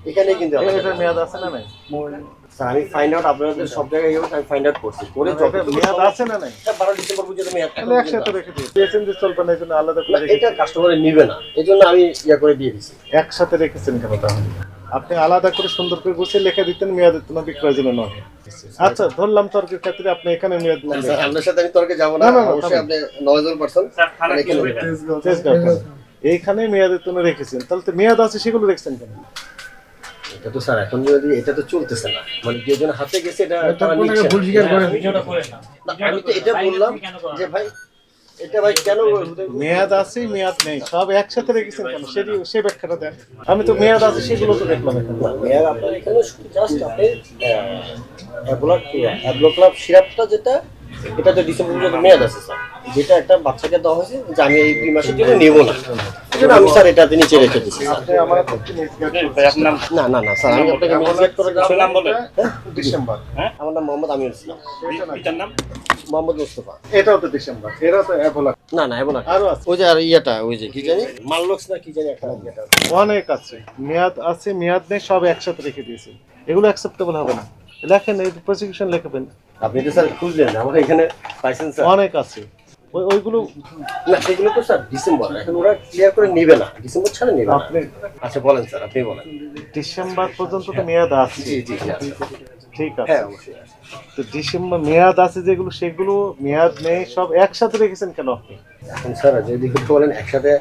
এখানে কিন্তু এ- আলাদা। মেয়াদ আছে না নাই? স্যার, আমি ফাইন্ড আউট আপনাদের সব জায়গায় আমি ফাইন্ড আউট করছি করে মেয়াদ আছে না নাই? স্যার, বারো ডিসেম্বর পর্যন্ত মেয়াদ একসাথে রেখে দিই পিএসএনজি চলবে না এই জন্য আলাদা করে রেখে এটা কাস্টমারে নিবে না। এই জন্য আমি ইয়া করে দিয়ে দিছি। একসাথে রেখেছেন কেন তাহলে? আপনি আলাদা করে সুন্দর করে গুছিয়ে লিখে দিতেন মেয়াদ দিতেন না বিক্রয়ের জন্য নয়। আচ্ছা ধরলাম তর্কের ক্ষেত্রে আপনি এখানে মেয়াদ না, স্যার, আপনার সাথে আমি তর্কে যাব না। অবশ্যই আপনি। এইখানে মেয়াদের জন্য রেখেছেন। তাহলে তো মেয়াদ আছে সেগুলো রেখেছেন কেন? এটা তো স্যার এখন যদি এটা তো চলতেছে না মানে যে জন হাতে গেছে এটা তারা নিচ্ছে। ভুল স্বীকার করেন আমি তো এটা বললাম যে ভাই এটা ভাই কেন মেয়াদ আছে মেয়াদ নেই সব একসাথে রেখেছেন কেন? সেটি সে ব্যাখ্যাটা দেন। আমি তো মেয়াদ আছে সেগুলো তো দেখলাম এখানে। না, মেয়াদ আপনার এখানে শুধু জাস্ট আপনি অ্যাবলক অ্যাবলোক্লাব সিরাপটা যেটা এটা তো ডিসেম্বর পর্যন্ত মেয়াদ আছে স্যার। যেটা একটা বাচ্চাকে দেওয়া হয়েছে যে আমি এই দুই মাসের জন্য নেব না। জন্য আমি স্যার এটাতে নিচে রেখে দিচ্ছি। না না না স্যার আমি আপনাকে মিসগাইড দিচ্ছি না। ডিসেম্বর। আমার নাম মোহাম্মদ আমির ইসলাম। এটা না। মোহাম্মদ মুস্তফা। এটাও তো ডিসেম্বর এটাও তো অ্যাভোলা না না এমন না। ওই যে আর ইয়েটা ওই যে কি জানি? মাললক্স না কি জানি একটা অনেক আছে। মেয়াদ আছে মেয়াদ নেই সব একসাথে রেখে দিয়েছেন। এগুলো অ্যাকসেপ্টেবল হবে না। লেখেন এই প্রসিকিউশন লিখবেন। আপনি তো স্যার খুঁজলেন আমার এখানে পাইছেন স্যার অনেক আছে। ওই ওইগুলো না এগুলো তো স্যার ডিসেম্বর এখন ওরা ক্লিয়ার করে নেবে না। ডিসেম্বর ছাড়া নেবে আপনি আচ্ছা বলেন স্যার আপনি বলেন। ডিসেম্বর পর্যন্ত তো মেয়াদ আছে। জি জি জি ঠিক আছে। হ্যাঁ অবশ্যই তো ডিসেম্বর মেয়াদ আছে যেগুলো সেগুলো মেয়াদ নেই সব একসাথে রেখেছেন কেন আপনি? এখন স্যার যদি একটু বলেন একসাথে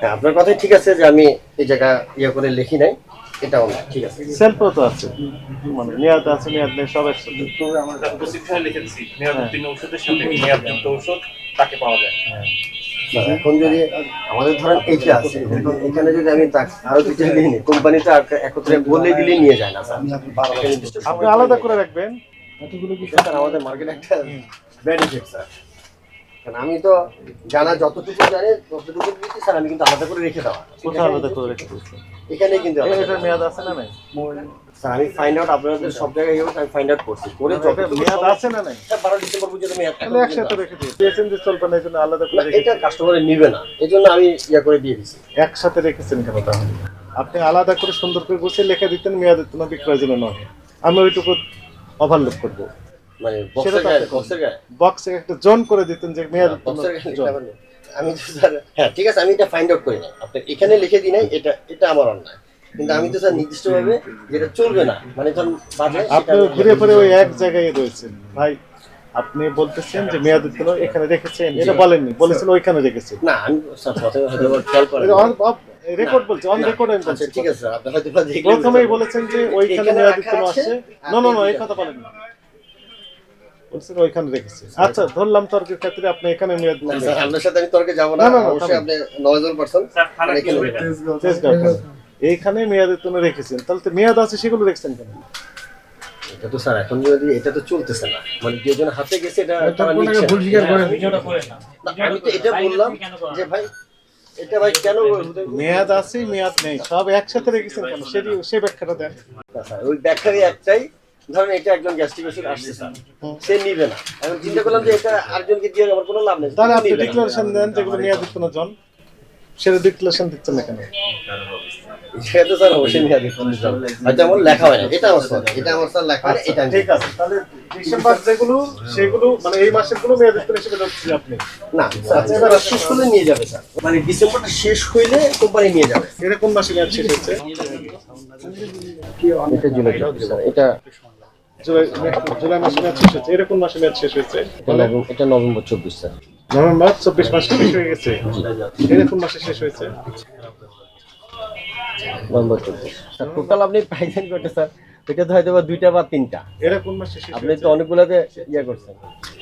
হ্যাঁ আপনার কথাই ঠিক আছে যে আমি এই জায়গা ইয়ে করে লিখি নাই এটাও না ঠিক আছে। সেলফও তো আছে। মানে মেয়াদ আছে মেয়াদ নেই সব একসাথে। প্রশিক্ষণে লিখেছি মেয়াদোত্তীর্ণ ওষুধের সাথে মেয়াদযুক্ত ওষুধ তাকে পাওয়া যায়। না, এখন যদি আমাদের ধরেন এইটা আছে এখানে যদি আমি আরও দুইটা নিয়ে নিই কোম্পানিতে একত্রে বলে দিলে নিয়ে যায় না আপনি আলাদা করে রাখবেন? স্যার? আমাদের মার্কেট একটা ব্যাড ইফেক্ট স্যার। কারণ আমি তো জানা যতটুকু জানি ততটুকু দিচ্ছি স্যার আমি কিন্তু আলাদা করে রেখে দেওয়া। কোথাও আলাদা করে রেখে দিয়েছেন এখানেই কিন্তু। মেয়াদ আছে না নাই? স্যার আমি ফাইন্ড আউট আপনাদের সব জায়গায় আমি ফাইন্ড আউট করছি। করে এটার মেয়াদ আছে না নাই? স্যার, বারো ডিসেম্বর পর্যন্ত মেয়াদ একসাথে রেখে দিই পিএসএনজি চলবে না এই জন্য আলাদা করে রেখে এটা কাস্টমারে নিবে না। এই জন্য আমি ইয়া করে দিয়ে দিচ্ছি একসাথে রেখেছেন কেন তাহলে? আপনি আলাদা করে সুন্দর করে গুছিয়ে লিখে দিতেন মেয়াদ দিতেন না বিক্রয়ের জন্য নয়। আমি ওইটুকু ওভারলুক করব। মানে সেটা বক্সের তো গায়ে আপনি বক্সে একটা জোন করে দিতেন যে মেয়াদ বক্সের গায়ে লিখতে পারবেন? আমি তো স্যার হ্যাঁ ঠিক আছে আমি এটা ফাইন্ড আউট করি না আপনি এখানে লিখে দিই নাই এটা এটা আমার অন্যায়। কিন্তু আমি তো স্যার নির্দিষ্টভাবে যেটা চলবে না মানে ধরুন আপনি ঘুরে ফিরে ওই এক জায়গায় রয়েছেন। ভাই আপনি বলতেছেন যে মেয়াদ দিতেন এখানে রেখেছেন এটা বলেননি বলেছেন ওইখানে রেখেছেন। না আমি স্যার প্রথমে হয়তো খেয়াল করেন রেকর্ড বলছি অন রেকর্ড আমি বলছি ঠিক আছে আপনি হয়তো প্রথমেই বলেছেন যে ওইখানে মেয়াদ আছে, না না না এই কথা বলেননি। বলছেন ওইখানে রেখেছে আচ্ছা ধরলাম তর্কের ক্ষেত্রে আপনি এখানে মেয়াদ না, স্যার, আপনার সাথে আমি তর্কে যাব না। অবশ্যই আপনি করেন। এইখানে মেয়াদের জন্য রেখেছেন। তাহলে তো মেয়াদ আছে সেগুলো রেখেছেন কেন? এটা তো স্যার এখন যদি এটা তো চলতেছে না। মানে যে জন হাতে গেছে এটা তারা নিচ্ছে। ভুল স্বীকার করেন? আমি তো এটা বললাম যে ভাই এটা ভাই কেন মেয়াদ আছে মেয়াদ নেই। সব একসাথে রেখেছেন কেন? সেটি সে ব্যাখ্যাটা দেন। ওই ব্যাখ্যারই একটাই ধরেন এটা একজন গ্যাস্ট্রিক ওষুধ আসছে স্যার। সে নিবে না। এখন চিন্তা করলাম যে এটা আরেকজনকে দিয়ে আমার কোনো লাভ নেই তাহলে আপনি ডিক্লারেশন দেন যেগুলো মেয়াদ দিত না জন সেটা ডিক্লারেশন দিচ্ছেন না কেন? সেটা তো স্যার অবশ্যই মেয়াদি ফোন হয়তো আমার লেখা হয় না এটা আমার স্যার এটা আমার স্যার লেখা এটা ঠিক আছে তাহলে ডিসেম্বর যেগুলো সেগুলো মানে এই মাসেরগুলো মেয়াদ দিত হিসেবে ধরছি আপনি? না স্যার এবার শেষ হলে নিয়ে যাবে স্যার। মানে ডিসেম্বরটা শেষ হইলে কোম্পানি নিয়ে যাবে। এটা কোন মাসে মেয়াদ শেষ হয়েছে? এটা জুলাই এটা জুলাই মাসে মেয়াদ শেষ হয়েছে। এটা কোন মাসে মেয়াদ শেষ হয়েছে? এটা নভেম্বর- চব্বিশ স্যার নভেম্বর চব্বিশ মাসে শেষ হয়ে গেছে। এটা কোন মাসে শেষ হয়েছে? নভেম্বর চব্বিশ। স্যার টোটাল আপনি পাইছেন কয়টা স্যার? এটা তো হয়তো বা দুইটা বা তিনটা। এটা কোন মাসে শেষ আপনি তো অনেকগুলোতে ইয়ে করছেন।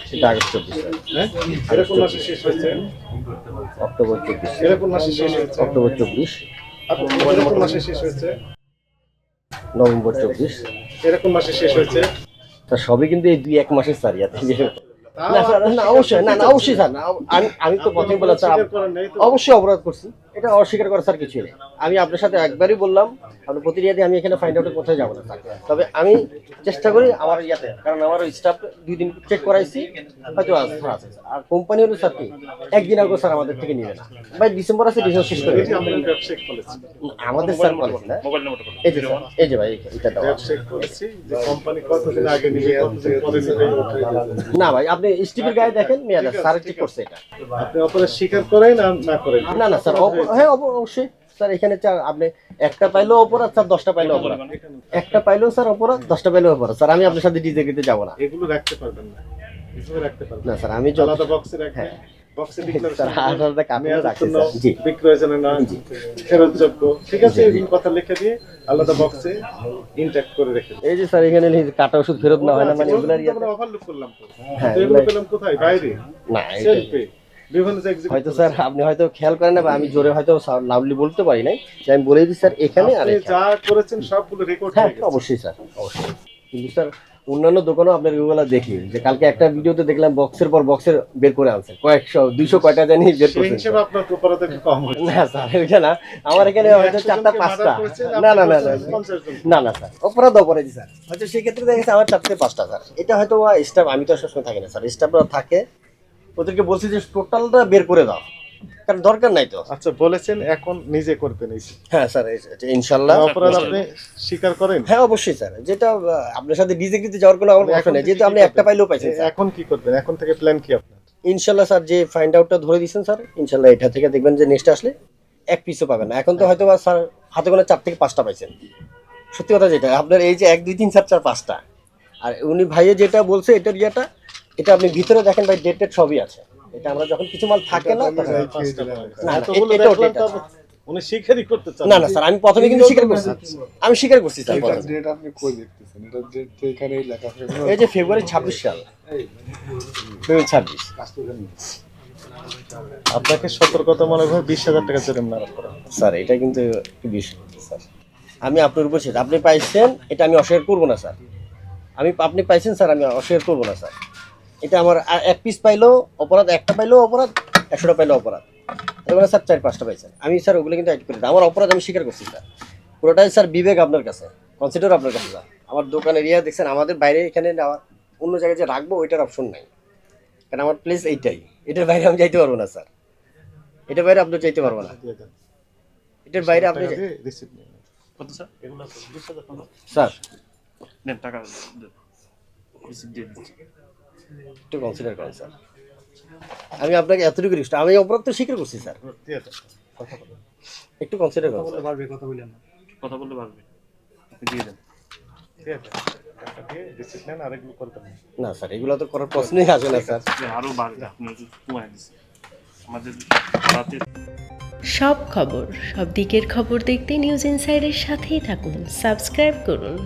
সেটা আগস্ট চব্বিশ হ্যাঁ? এটা মাসে শেষ হয়েছে? অক্টোবর চব্বিশ এটা কোন মাসে শেষ হয়েছে? অক্টোবর চব্বিশ। মাসে শেষ হয়েছে? নভেম্বর চব্বিশ। এটা কোন মাসে শেষ হয়েছে। তা সবই কিন্তু এই দুই এক মাসের সারিয়া ইয়াতে তাও না অবশ্যই না না অবশ্যই স্যার না, আমি আমি তো প্রথমে বললাম স্যার স্বীকার করেন নাই তো? অবশ্যই অপরাধ করছি। এটা অস্বীকার করার স্যার কিছু নেই। আমি আপনার সাথে একবারই বললাম আপনার প্রতিনিধি আমি এখানে ফাইন্ড কোথায় যাব না স্যার। তবে আমি চেষ্টা করি আমার ইয়াতে কারণ আমার স্টাফ দুই দিন চেক করাইছি হয়তো আছে। আর কোম্পানি হলো স্যার কি একদিন আগে স্যার আমাদের থেকে নিবে না। ভাই ডিসেম্বর আছে ডিসেম্বর শেষ করে আমাদের স্যার না? মোবাইল নাম্বারটা বলুন এই যে এই যে ভাই এটা না ভাই আপনি স্টিপের গায়ে দেখেন মেয়াদ আছে স্যার ঠিক করছে এটা। আপনি অপরাধ স্বীকার করেন না করেন? না না স্যার হ্যাঁ অবশ্যই। স্যার এখানে চার আপনি একটা পাইলেও অপরাধ স্যার দশটা পাইলেও অপরাধ। একটা পাইলেও স্যার অপরাধ দশটা পাইলেও অপরাধ। স্যার আমি আপনার সাথে ডিজে গিতে যাব না। এগুলো রাখতে পারবেন না। এগুলো রাখতে পারবেন না স্যার আমি আলাদা বক্সে হ্যাঁ। বক্সে জি। বিক্রয় না ফেরতযোগ্য। ঠিক আছে এই কথা লিখে দিয়ে আলাদা বক্সে ইনট্যাক্ট করে রেখে এই যে স্যার এখানে কাটা ওষুধ ফেরত না হয় না মানে এগুলার আমরা ওভারলুক করলাম তো। হ্যাঁ, এগুলো পেলাম কোথায়? বাইরে? না এটাই। সেলফে হয়তো স্যার আপনি হয়তো খেয়াল করেন না বা আমি জোরে হয়তো লাউডলি বলতে পারি নাই যে আমি বলে দিই স্যার এখানে আর যা করেছেন সবগুলো রেকর্ড হ্যাঁ অবশ্যই স্যার অবশ্যই। কিন্তু স্যার অন্যান্য দোকানও আপনার এগুলো দেখি। যে কালকে একটা ভিডিওতে দেখলাম বক্সের পর বক্সের বের করে আনছে। কয়েকশো দুইশো কয়টা জানি বের করছে। না স্যার ওইটা না। আমার এখানে হয়তো চারটা পাঁচটা। না না না। না না। স্যার। অপরাধ অপরাধী স্যার। হয়তো সেক্ষেত্রে দেখা গেছে আমার চারটে পাঁচটা স্যার। এটা হয়তো স্টাফ আমি তো সবসময় থাকি না স্যার। স্টাফরা থাকে। ওদেরকে বলছি যে টোটালটা বের করে দাও। কারণ দরকার নাই তো। আচ্ছা বলেছেন এখন নিজে করবেন হ্যাঁ স্যার ইনশাল্লাহ। অপরাধ আপনি স্বীকার করেন? হ্যাঁ অবশ্যই স্যার। যেটা আপনার সাথে যাওয়ার কোনো আমার কথা নেই। যেহেতু আপনি একটা পাইলেও পাইছেন এখন কি করবেন? এখন থেকে প্ল্যান কি আপনার? ইনশাল্লাহ স্যার যে ফাইন্ড আউটটা ধরে দিয়েছেন স্যার ইনশাল্লাহ এটা থেকে দেখবেন যে নেক্সট আসলে এক পিসও পাবেন না। এখন তো হয়তো বা স্যার হাতে গোনা চার থেকে পাঁচটা পাইছেন। সত্যি কথা যেটা আপনার এই যে এক দুই তিন চার চার পাঁচটা। আর উনি ভাইয়ে যেটা বলছে এটার ইয়েটা এটা আপনি ভিতরে দেখেন ভাই ডেট টেট সবই আছে। এটা আমরা যখন কিছু মাল থাকে না। উনি স্বীকারই করতে চান। না না স্যার আমি প্রথমে কিন্তু স্বীকার করছি। আমি স্বীকার করছি স্যার প্রথমে। ডেট আপনি কই দেখতেছেন? এটা ডেট তো এখানেই লেখা থাকে এই যে ফেব্রুয়ারি ছাব্বিশ সাল। ফেব্রুয়ারি ছাব্বিশ। আপনাকে সতর্কতামূলক ভাবে বিশ হাজার টাকা জরিমানা করা স্যার এটা কিন্তু একটু স্যার। আমি আপনার উপর আপনি পাইছেন এটা আমি অস্বীকার করব না স্যার। আমি আপনি পাইছেন স্যার আমি অস্বীকার করব না স্যার। এটা আমার এক পিস পাইলেও অপরাধ একটা পাইলেও অপরাধ একশোটা পাইলেও অপরাধ। এবার স্যার চার পাঁচটা পাইছেন। আমি স্যার ওগুলো কিন্তু অ্যাড করি না। আমার অপরাধ আমি স্বীকার করছি স্যার পুরোটাই স্যার বিবেক আপনার কাছে। কনসিডার আপনার কাছে স্যার আমার দোকান এরিয়া দেখছেন আমাদের বাইরে এখানে নেওয়া- অন্য জায়গায় যে রাখব ওইটার অপশন নাই। কারণ আমার প্লেস এইটাই। এটার বাইরে আমি যাইতে পারব না স্যার। এটার বাইরে আপনি চাইতে পারব না। এটার বাইরে আপনি। স্যার? এগুলো টাকা। দেন। একটু কনসিডার করেন স্যার আমি আপনাকে এতটুকু রিস্ট আমি অপরাধ তো স্বীকার করছি স্যার দেন। কথা বলেন। একটু কনসিডার করেন। কথা পারবে আপনি দিয়ে দেন দিয়ে দেন। টাকা দিয়ে নেন, আরেকগুলো করবেন না। না স্যার এগুলো তো করার প্রশ্নই আসে না স্যার আরও বাড়বে আমাদের সব খবর সব দিকের খবর দেখতে নিউজ ইনসাইডের সাথেই থাকুন সাবস্ক্রাইব করুন